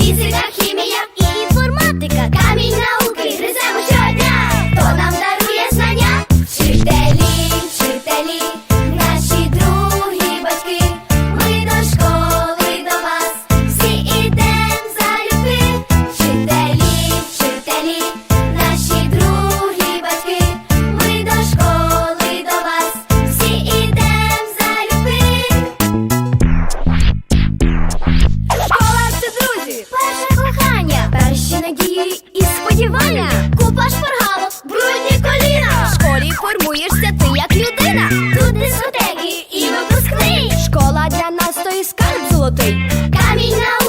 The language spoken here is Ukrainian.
Bizi belki перші надії і сподівання, купа шпаргалок, брудні коліна. В школі формуєшся ти як людина. Тут дискотеки і випускний. Школа для нас то і скарб золотий. Камінь на